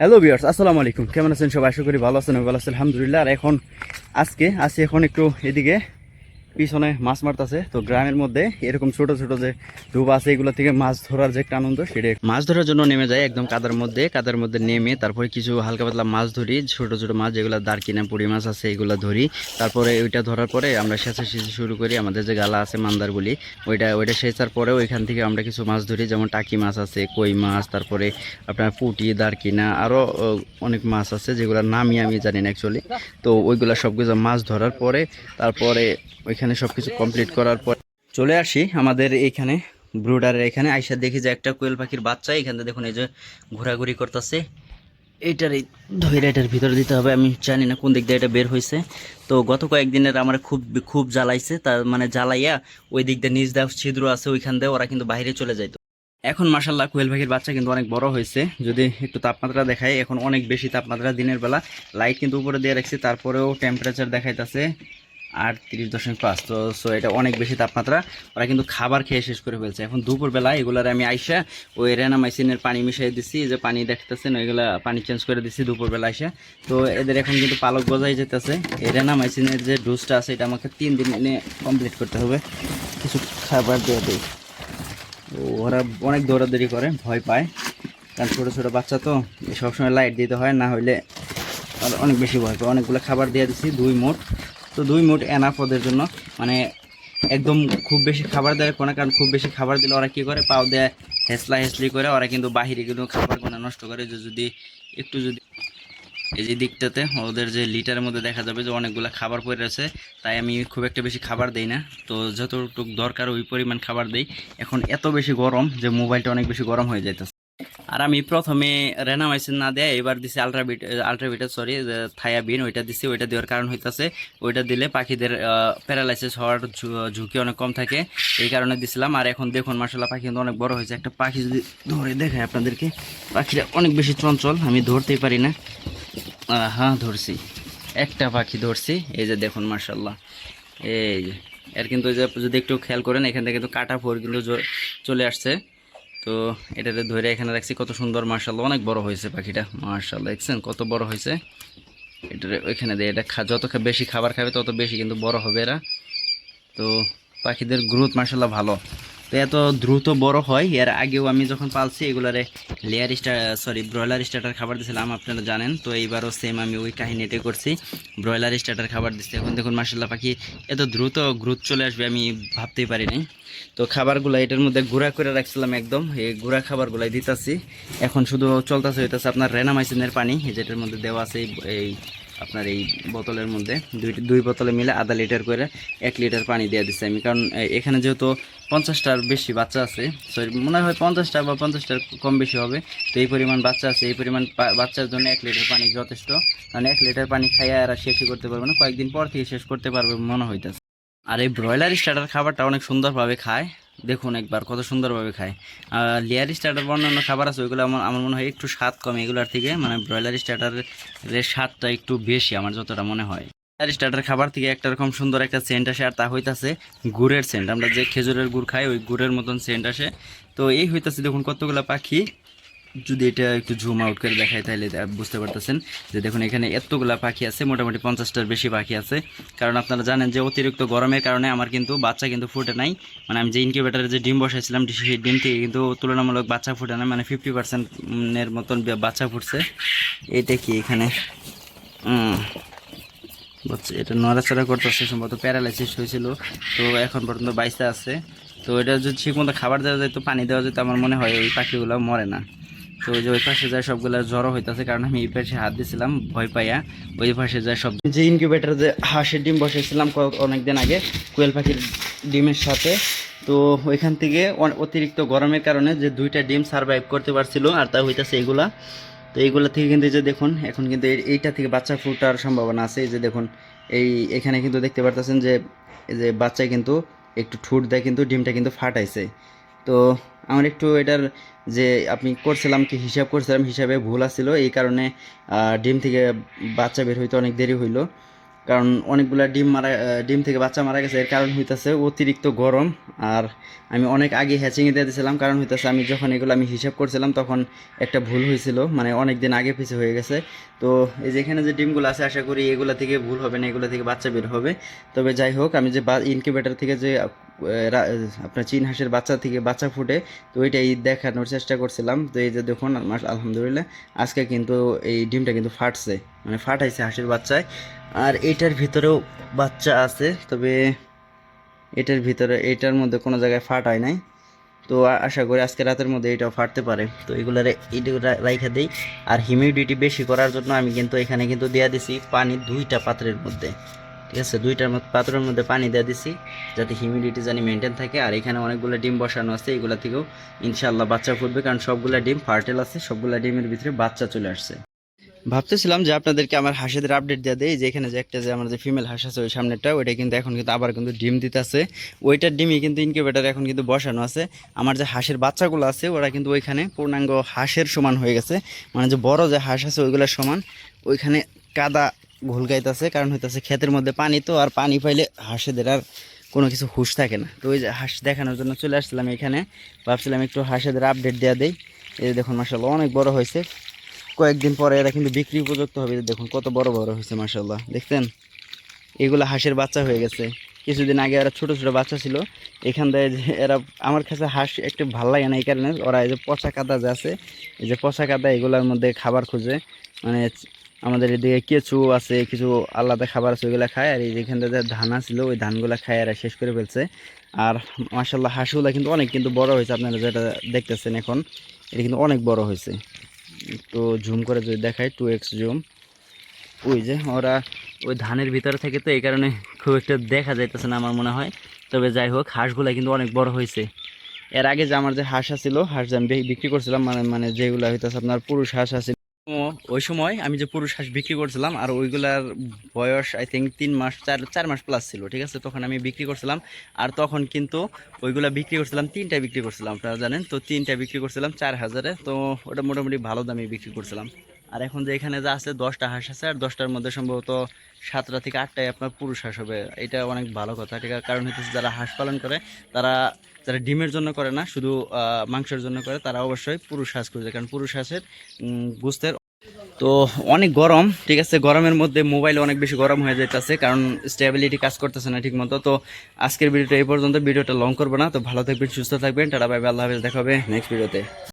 Hello বিয়ার্স আসসালামু আলাইকুম। কেমন আছেন সবাই? আশা করি ভালো আছেন ভালো আছেন আলহামদুলিল্লাহ। আর এখন আজকে, আছি এখন একটু এদিকে। পিছনে মাছ মারতেছে। তো গ্রামের মধ্যে এরকম ছোট ছোট যে ডুব আছে, এগুলো থেকে মাছ ধরার যে একটা আনন্দ সেটা মাছ ধরার জন্য নেমে যায় একদম কাদার মধ্যে। কাদার মধ্যে নেমে তারপরে কিছু হালকা পাতলা মাছ ধরি। ছোট ছোট মাছ, যেগুলো দারকিনা পুড়ি মাছ আছে, এগুলো ধরি। তারপরে ওইটা ধরার পরে আমরা সেচা সেচে শুরু করি। আমাদের যে গালা আছে মান্দারগুলি, ওইটা ওইটা সেচার পরে ওইখান থেকে আমরা কিছু মাছ ধরি। যেমন টাকি মাছ আছে, কই মাছ, তারপরে আপনার পুটি দারকিনা আরও অনেক মাছ আছে, যেগুলোর নামই আমি জানি না অ্যাকচুয়ালি তো ওইগুলো সবগুলো মাছ ধরার পরে, তারপরে ওইখানে সব কিছু কমপ্লিট করার পর চলে আসি আমাদের এইখানে ব্রুডারের এখানে। আইসা দেখি যে একটা কোয়েল পাখির বাচ্চা, এখানে দেখুন এই যে ঘোরাঘুরি করতেছে। এইটার এই ধৈর্য এটার ভিতরে দিতে হবে, আমি জানি না কোন দিক দিয়ে এটা বের হয়েছে তো গত কয়েকদিনের আমার খুব খুব জ্বালাইছে, তার মানে জ্বালাইয়া ওই দিক দিয়ে নিজ দেওয়া ছিদ্র আছে, ওইখান দিয়ে ওরা কিন্তু বাইরে চলে যাইতো। এখন মাসাল্লাহ কোয়েল পাখির বাচ্চা কিন্তু অনেক বড় হয়েছে যদি একটু তাপমাত্রা দেখায় এখন অনেক বেশি তাপমাত্রা দিনের বেলা। লাইট কিন্তু উপরে দিয়ে রাখছি, তারপরেও টেম্পারেচার দেখাইতেছে। আটত্রিশ দশমিক পাঁচ। তো সো এটা অনেক বেশি তাপমাত্রা। ওরা কিন্তু খাবার খেয়ে শেষ করে ফেলছে। এখন দুপুরবেলা এগুলার আমি আইসা ওই রেনামাইসিনের পানি মিশিয়ে দিছি, যে পানি দেখতেছেন, ওইগুলা পানি চেঞ্জ করে দিছি দুপুরবেলা আইসা। তো, এদের এখন কিন্তু পালক গজাই যেতেছে। এই রেনামাইসিনের যে ডোজটা আছে, এটা আমাকে তিন দিন এনে কমপ্লিট করতে হবে। কিছু খাবার দিয়ে দিই। ওরা অনেক দৌড়াদৌড়ি করে, ভয় পায়। কারণ ছোটো ছোটো বাচ্চা তো, সবসময় লাইট দিতে হয়, না হইলে অনেক বেশি ভয় পায়। অনেকগুলো খাবার দিয়ে দিছি, দুই মোট। তো দুই মোট এনাফ ওদের জন্য। মানে একদম খুব বেশি খাবার দেয় কোনো কারণ, খুব বেশি খাবার দিলে ওরা কী করে? পাও দেয়, হেসলা হেসলি করে, ওরা কিন্তু বাহিরে কিন্তু খাবার কোনো নষ্ট করে। যে যদি একটু যদি এই যে দিকটাতে ওদের যে লিটারের মধ্যে দেখা যাবে যে অনেকগুলো খাবার পড়ে আছে, তাই আমি খুব একটা বেশি খাবার দেই না। তো যতটুকু দরকার ওই পরিমাণ খাবার দেই। এখন এত বেশি গরম যে মোবাইলটা অনেক বেশি গরম হয়ে যাইতেছে। আর আমি প্রথমে রেনামাইসিন না দেয়, এবার দিছি আলট্রাবিট আলট্রাবিটার সরি থায়াবিন ওইটা দিছি, ওইটা দেওয়ার কারণ হইতাছে, ওইটা দিলে পাখিদের প্যারালাইসিস হওয়ার ঝুঁকি অনেক কম থাকে। এই কারণে দিছিলাম। আর এখন দেখুন মার্শাল্লাহ পাখি কিন্তু অনেক বড় হয়েছে। একটা পাখি যদি ধরে দেখায় আপনাদেরকে, পাখিটা অনেক বেশি চঞ্চল, আমি ধরতেই পারি না। হ্যাঁ ধরছি। একটা পাখি ধরছি। এই যে দেখুন মার্শাল্লাহ এই এর কিন্তু যদি একটু খেয়াল করেন, এখান থেকে কিন্তু কাটা ফোর কিন্তু চলে আসছে। তো এটাতে ধরে এখানে রাখছি কত সুন্দর মার্শাল্লাহ অনেক বড় হয়েছে পাখিটা। মার্শাল্লাহ দেখছেন কত বড় হয়েছে। এটা ওইখানে দিয়ে এটা খা যত বেশি খাবার খাবে তত বেশি কিন্তু বড় হবে এরা। তো পাখিদের গ্রোথ মার্শাল্লাহ ভালো। তো এত দ্রুত বড় হয়, এর আগেও আমি যখন পালছি, এগুলারে layer star sorry broiler starter খাবার দিয়েছিলাম আপনারা জানেন, তো এইবারও সেম আমি ওই কাহিনীটাই করছি ব্রয়লার স্টার্টার খাবার দিচ্ছি এখন দেখুন মার্শাল্লাহ পাখি এত দ্রুত গ্রোথ চলে আসবে, আমি ভাবতেই পারিনি তো খাবারগুলো এটার মধ্যে গুঁড়া করে রাখছিলাম একদম, এই গুঁড়া খাবারগুলাই দিতেছি। এখন শুধু চলতেছে, হইতেছে আপনার রেনামাইসিনের পানি যেটার মধ্যে দেওয়া আছে, এই- এই আপনার এই বোতলের মধ্যে দুই দুই বোতলে মিলে আধা লিটার করে এক লিটার পানি দিয়ে দিচ্ছি আমি। কারণ এখানে যেহেতু পঞ্চাশটার বেশি বাচ্চা আছে সরি মনে হয় পঞ্চাশটা বা পঞ্চাশটার কম বেশি হবে। তো এই পরিমাণ বাচ্চা আছে, এই পরিমাণ বাচ্চার জন্য এক লিটার পানি যথেষ্ট। কারণ এক লিটার পানি খাইয়া এরা শেষই করতে পারবে না, কয়েকদিন পর থেকে শেষ করতে পারবে মনে হইতেছে। আর এই ব্রয়লার স্টার্টার খাবারটা অনেক সুন্দরভাবে খায়। দেখুন একবার কত সুন্দরভাবে খায়। আর লেয়ার স্টার্টার অন্যান্য খাবার আছে, ওইগুলো আমার আমার মনে হয় একটু স্বাদ কম এগুলোর থেকে। মানে ব্রয়লার স্টার্টারের স্বাদটা একটু বেশি আমার যতটা মনে হয়। ব্রয়লার স্টার্টার খাবার থেকে একটা রকম সুন্দর একটা সেন্ট আসে, আর তা হইতাছে গুড়ের সেন্ট। আমরা যে খেজুরের গুড় খাই, ওই গুড়ের মতন সেন্ট আসে। তো এই হইতাছে, দেখুন কতগুলো পাখি যদি এটা একটু জুম আউট করে দেখায় তাহলে বুঝতে পারতেছেন যে দেখুন, এখানে এতগুলা পাখি আছে, মোটামুটি পঞ্চাশটার বেশি পাখি আছে। কারণ আপনারা জানেন যে অতিরিক্ত গরমের কারণে আমার কিন্তু বাচ্চা কিন্তু ফুটে নাই। মানে আমি যে ইনকিউবেটারে যে ডিম বসাইছিলাম সেই ডিম থেকে কিন্তু তুলনামূলক বাচ্চা ফুটে নাই মানে ফিফটি পার্সেন্টের মতন বাচ্চা ফুটছে। এটা কি এখানে। বুঝছি, এটা নড়াচড়া করতেছে, সম্ভবত প্যারালাইসিস হয়েছিল। তো এখন পর্যন্ত বাইসে আছে। তো এটা যদি ঠিক মতো খাবার দেওয়া যায়, তো পানি দেওয়া যায়, তো আমার মনে হয় এই পাখিগুলো মরে না। তো ওই যে ওই পাশে যায় সবগুলো জড়ো হইতাছে, কারণ আমি এই পাশে হাত দিয়েছিলাম ভয় পাইয়া ওই পাশে যায় সব যে ইনকিউবেটার যে হাঁসের ডিম বসেছিলাম অনেকদিন আগে, কোয়েল পাখির ডিমের সাথে, তো ওইখান থেকে অতিরিক্ত গরমের কারণে যে দুইটা ডিম সার্ভাইভ করতে পারছিল আর তা হইতাছে এগুলা তো এইগুলা থেকে কিন্তু যে দেখুন, এখন কিন্তু এইটা থেকে বাচ্চা ফুটার সম্ভাবনা আছে। এই যে দেখুন, এই এখানে কিন্তু দেখতে পারতেছেন যে, এই যে বাচ্চা কিন্তু একটু ঠুট দেয় কিন্তু ডিমটা কিন্তু ফাটাইছে। তো আমার একটু এটার যে আপনি করছিলাম কি হিসাব করছিলাম হিসাবে ভুল আসছিল এই কারণে ডিম থেকে বাচ্চা বের হইতে অনেক দেরি হইল। কারণ অনেকগুলা ডিম মারা ডিম থেকে বাচ্চা মারা গেছে, এর কারণ হইতেছে অতিরিক্ত গরম। আর আমি অনেক আগে হ্যাচিংয়ে দিয়ে দিয়েছিলাম, কারণ হইতেছে আমি যখন এগুলো আমি হিসাব করছিলাম, তখন একটা ভুল হয়েছিল মানে অনেক দিন আগে পিছিয়ে হয়ে গেছে। তো এই যেখানে যে ডিমগুলো আছে, আশা করি এগুলো থেকে ভুল হবে না, এগুলো থেকে বাচ্চা বের হবে। তবে যাই হোক, আমি যে ইনকিউবেটার থেকে যে আপনার চীন হাঁসের বাচ্চা থেকে বাচ্চা ফুটে, তো ওইটাই দেখানোর চেষ্টা করছিলাম। তো এই যে দেখুন, আলহামদুলিল্লাহ, আজকে কিন্তু এই ডিমটা কিন্তু ফাটছে মানে ফাটাইছে হাঁসের বাচ্চায়। আর এটার ভিতরেও বাচ্চা আছে, তবে এটার ভিতরে, এটার মধ্যে কোনো জায়গায় ফাট হয় নাই। তো আশা করি আজকে রাতের মধ্যে এটাও ফাটতে পারে। তো এগুলো রাইখা দিই। আর হিউমিডিটি বেশি করার জন্য আমি কিন্তু এখানে কিন্তু দেওয়া দিছি পানি দুইটা পাত্রের মধ্যে। ঠিক আছে? দুইটার পাত্রের মধ্যে পানি দেওয়া দিছি, যাতে হিউমিডিটি জানি মেনটেন থাকে। আর এখানে অনেকগুলো ডিম বসানো আছে, এগুলা থেকেও ইনশাল্লাহ বাচ্চা ফুটবে, কারণ সবগুলা ডিম ফার্টেল আছে, সবগুলা ডিমের ভিতরে বাচ্চা চলে আসছে। ভাবতেছিলাম যে আপনাদেরকে আমার হাঁসেদের আপডেট দিয়ে দেয় যে এখানে যে একটা যে আমার যে ফিমেল হাঁস আছে, ওই সামনেরটা, ওইটা কিন্তু এখন কিন্তু আবার কিন্তু ডিম দিতেছে। ওইটার ডিমই কিন্তু ইনকিউবেটার এখন কিন্তু বসানো আছে। আমার যে হাঁসের বাচ্চাগুলো আছে, ওরা কিন্তু ওইখানে পূর্ণাঙ্গ হাঁসের সমান হয়ে গেছে। মানে যে বড় যে হাঁস আছে ওইগুলোর সমান। ওইখানে কাদা ঘুলকাইতেছে কারণ হইতেছে ক্ষেতের মধ্যে পানি, তো আর পানি পাইলে হাঁসেদের আর কোনো কিছু হুশ থাকে না। তো ওই যে হাঁস দেখানোর জন্য চলে আসছিলাম এখানে। ভাবছিলাম একটু হাঁসেদের আপডেট দেওয়া দেয় এই দেখুন মাসাল্লাহ অনেক বড় হয়েছে। কয়েকদিন পরে এরা কিন্তু বিক্রি উপযুক্ত হবে। দেখুন, কত বড় বড় হয়েছে মাসাল্লাহ দেখছেন? এগুলো হাঁসের বাচ্চা হয়ে গেছে। কিছুদিন আগে এরা ছোট ছোট বাচ্চা ছিল। এখান থেকে যে এরা, আমার কাছে হাঁস একটু ভালো লাগে না এই কারণে ওরা এই যে পচা কাদা যে আছে, এই যে পচা কাদা, এগুলোর মধ্যে খাবার খুঁজে। মানে আমাদের এদিকে কেঁচু আছে, কিছু আলাদা খাবার আছে, ওইগুলো খায়। আর এই যেখান থেকে ধান ছিল ওই ধানগুলো খায় এরা, শেষ করে ফেলছে। আর মাসাল্লাহ হাঁসগুলো কিন্তু অনেক কিন্তু বড় হয়েছে, আপনারা যেটা দেখতেছেন এখন, এটা কিন্তু অনেক বড় হয়েছে। তো জুম করে যদি দেখায় টু এক্স জুম ওই যে ওরা ওই ধানের ভিতরে থেকে তো এই কারণে খুব একটা দেখা যাইতেছে না আমার মনে হয়। তবে যাই হোক, হাঁসগুলা কিন্তু অনেক বড় হয়েছে এর আগে যে আমার যে হাঁস ছিল হাঁস আমি বিক্রি করছিলাম মানে মানে যেগুলো হইতেছে, আপনার পুরুষ হাঁস আছে। ওই সময় আমি যে পুরুষ হাঁস বিক্রি করছিলাম, আর ওইগুলার বয়স আই থিঙ্ক তিন মাস, চার চার মাস প্লাস ছিল, ঠিক আছে? তখন আমি বিক্রি করছিলাম, আর তখন কিন্তু ওইগুলা বিক্রি করছিলাম, তিনটা বিক্রি করছিলাম, আপনারা জানেন? তো তিনটা বিক্রি করছিলাম, চার হাজারে, তো ওটা মোটামুটি ভালো দামে বিক্রি করছিলাম। আর এখন যে এখানে যা আছে দশটা হাঁস আছে আর দশটার মধ্যে সম্ভবত সাতটা থেকে আটটাই আপনার পুরুষ হাঁস হবে। এটা অনেক ভালো কথা। ঠিক কারণ হচ্ছে যারা হাঁস পালন করে তারা যারা ডিমের জন্য করে না শুধু মাংসের জন্য করে তারা অবশ্যই পুরুষ হাঁস খুঁজে কারণ পুরুষ হাঁসের গুস্তের তো অনেক গরম ঠিক আছে? গরমের মধ্যে মোবাইল অনেক বেশি গরম হয়ে যাইতেছে কারণ স্টেবিলিটি কাজ করতেছে না ঠিক মতো তো আজকের ভিডিওটা এই পর্যন্ত। ভিডিওটা লং করব না। তো ভালো থাকবেন সুস্থ থাকবেন। টাটা বাই, আল্লাহ হাফেজ। দেখাবে নেক্সট ভিডিওতে